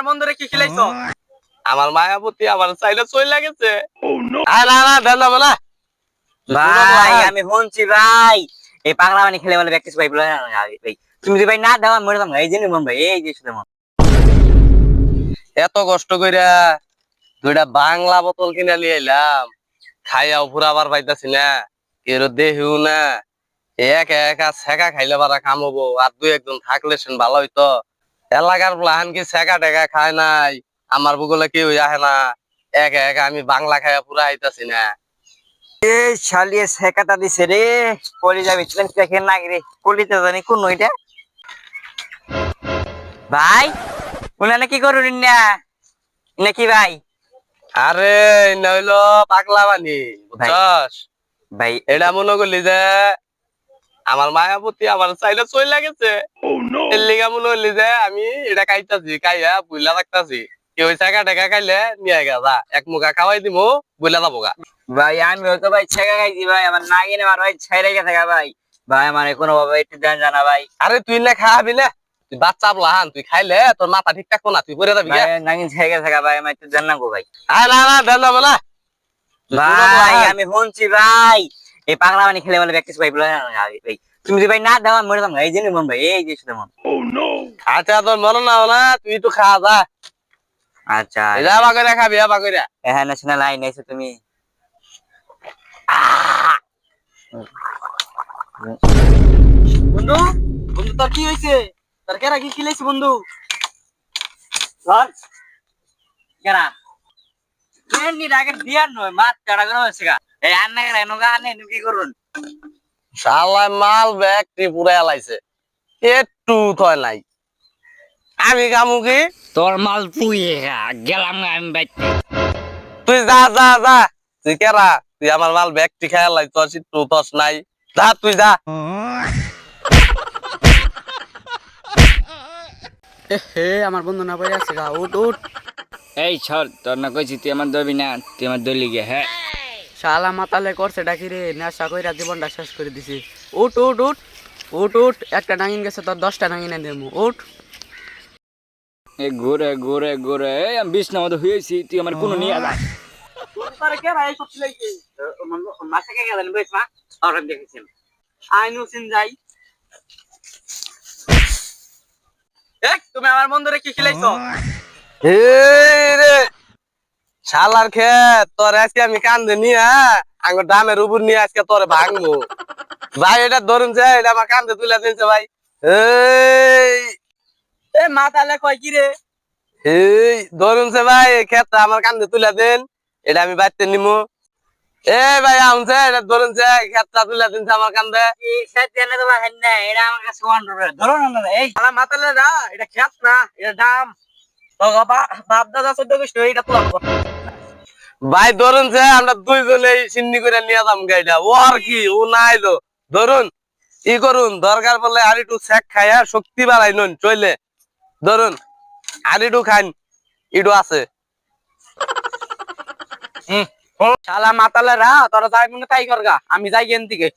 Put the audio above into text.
আমার বন্ধুরে কি খিলাইছো? আমার মায়াবতী আমার চাইলে চই লাগেছে না না ভাই আমি শুনছি ভাই। এই পাগলা মানে খেলে বলে প্র্যাকটিস ভাই বলে ভাই তুমি যদি ভাই না দাও আমি মরে যাব এই জন্য মন ভাই এই যে শুধু মন। এত কষ্ট কইরা দুইটা বাংলা বোতল কিনে নিয়ে এলাম। খাইয়াও ফুরাবার পাইতাছি না। কেউ দেহিও না। একা একা ছেকা খাইলে পারা কাম হব। আর দুই একজন থাকলে সেন ভালো হইতো। এলাকার প্লাহান কি ছেকা টেকা খায় নাই? আমার বুগলে কেউ আহে না। একা একা আমি বাংলা খাইয়া পুরা আইতাছি না। এই শালিয়ে শেখাটা দিছে রে। কলি যাবি চিকেন দেখে না রে? কলিতে জানি কোন ওইটা ভাই উনানে কি করুন না নাকি ভাই? আরে নইলো পাগলা বানি ভাই। এটা মনে করলি যে আমার মায়াবতী আমার চাইলে চই লাগেছে এর লিগা মনে করলি যে আমি এটা খাইতাছি খাইয়া বুইলা রাখতাছি কেউ টাকা টাকা খাইলে নিয়ে গা এক মুখা খাওয়াই দিমু বুইলা যাব গা। ভাই আমি হয়তো ভাই ছেকা খাইছি ভাই আমার না গেলে আমার ভাই ছেড়ে গেছে গা ভাই। ভাই আমার কোনো ভাবে একটু দেন জানা ভাই। আরে তুই না খাবি না তুই বাচ্চা বলাহান তুই খাইলে তোর মাথা ঠিক থাকব না তুই পরে যাবি ভাই গা নাগিন ছেড়ে গেছে গা ভাই আমার একটু দেন না গো ভাই। আয় না না দেন যাব না। ভাই। আমি শুনছি ভাই এই পাগলা মানে খেলে বলে প্র্যাকটিস ভাই বলে ভাই তুমি যদি ভাই না দাও আমি মরে যাব এই জন্য মন ভাই এই যে শুধু মন আচ্ছা তোর মনে নাও না তুই তো খা যা। আচ্ছা। যা বাগরে খাবি হ্যাঁ বাগরে। হ্যাঁ ন্যাশনাল লাইন এসে তুমি। বন্ধু বন্ধু তোর কি হয়েছে? তোর কেরা কি খিলাইছে বন্ধু? ধর কেনা ট্রেন আগে দিয়ার নয় মাছ কাটা করে হয়েছে গা। এই আন্না কেন এনো আনে এনো কি করুন? শালা মাল ব্যাগটি পুরা এলাইছে একটু থয় নাই। আমি কামু কি? তোর মাল তুই গেলাম আমি বাইতে। তুই যা যা যা। তুই কেরা তুই আমার মাল ব্যাগটি খেয়ে লাই তোর একটু তস নাই। যা তুই যা। এ হে আমার বন্ধু না পড়ে আছে গা উঠ উঠ। এই ছর তোর না কইছি তুই আমার দবি না তুই আমার দলি গে হ্যাঁ। শালা মাতালে করছে ডাকি রে নেশা কইরা জীবনটা শেষ করে দিছি। উঠ উঠ উঠ উঠ উঠ একটা ডাঙিন গেছে তোর দশটা ডাঙিনে দেবো উঠ। এ ঘুরে ঘুরে ঘুরে এই আমি বিষ নামতো হয়েছি তুই আমার কোনো নিয়ে যা। তোর মাছে কে? গেলেন বেশ মা? আর দেখেছেন আইনু সিন যাই। এক তুমি আমার বন্ধুরে কি খিলাইছো? শালার খেত তোর আজকে আমি কান্দে নিয়ে আঙ্গুর দামের উপর নিয়ে আজকে তোরে ভাঙবো। ভাই এটা ধরুন যে এটা আমার কান্দে তুলে দিনছে ভাই। এই। এ মাতালে কয় কি রে? এই ধরুন সে ভাই ক্ষেতটা আমার কান্দে তুলে দেন এটা আমি বাড়তে নিমু। এ ভাই আমছে এটা ধরুন যে ক্ষেতটা তুলে দিনছে আমার কান্দে। এই সাথে এনে তোমার হেন না এটা আমার কাছে ওয়ান ধরো না এই শালা মাতালে না এটা খেত না এটা দাম। বাপ দাদা চোদ্দ ভাই ধরুন যে আমরা দুইজনে সিন্নি করে নিয়ে যাম গাড়িটা ও আর কি ও না আইলো ধরুন ই করুন দরকার বলে আর একটু শেক খাইয়া শক্তি বাড়াই নুন চলে ধরুন আর একটু খান ইটু আছে শালা মাতালে রা তোরা যাই মনে তাই করগা আমি যাই এন দিকে